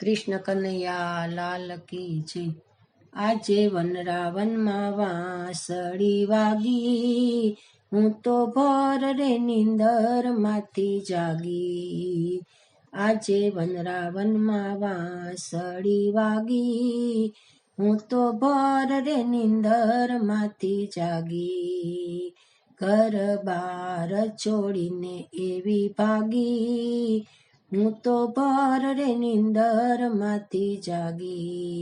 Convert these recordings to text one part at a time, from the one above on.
કૃષ્ણ કનૈયા, લાલ કી છે આજે વનરાવનમાં વાંસળી વાગી, હું તો ભર રે નીંદરમાંથી જાગી. આજે વનરાવનમાં વાંસળી વાગી, હું તો ભર રે નીંદરમાંથી જાગી. ઘર બાર છોડીને એવી ભાગી હું તો પર રે નિંદરમાંથી જાગી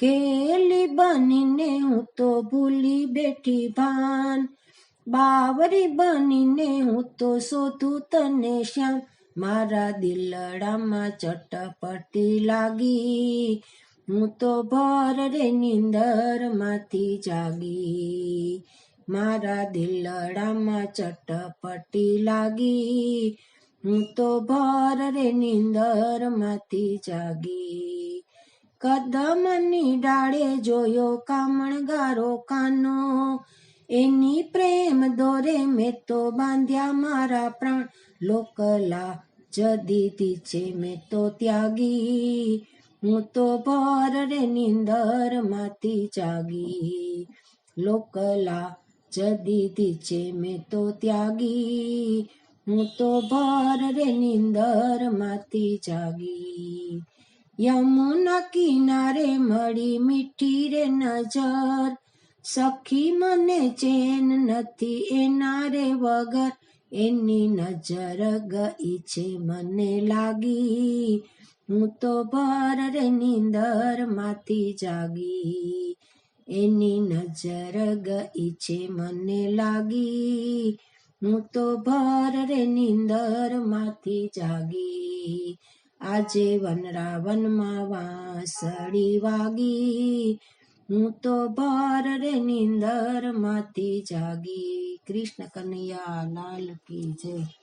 કેલી બનીને હું તો ભૂલી બેઠી ભાન બાવરી બનીને હું તો શોધું તને શ્યામ મારા દિલડામાં ચટપટી લાગી હું તો ભર રે નિંદરમાંથી જાગી મારા દિલડામાં ચટપટી લાગી હું તો ભર રે નીંદરમાંથી જાગી. કદમની ડાળે જોયો કામણગારો કાનો. એની પ્રેમ દોરે મેં તો બાંધ્યા મારા પ્રાણ. લોકલા જદીદી છે મેં તો ત્યાગી. હું તો ભર રે નીંદરમાંથી જાગી. લોકલા જદીદી છે મેં તો ત્યાગી. હું તો ભર રે નિંદરમાંથી જાગી. યમુના કિનારે મળી મીઠી રે નજર. સખી મને ચેન નથી એના રે વગર. એની નજર ગઈ છે મને લાગી. હું તો ભર રે નિંદરમાંથી જાગી. એની નજર ગઈ છે મને લાગી. હું તો ભર રે નીંદરમાંથી જાગી. આજે વનરાવનમાં વાંસળી વાગી. હું તો ભર રે નીંદરમાંથી જાગી. કૃષ્ણ કનૈયા લાલ કી જય.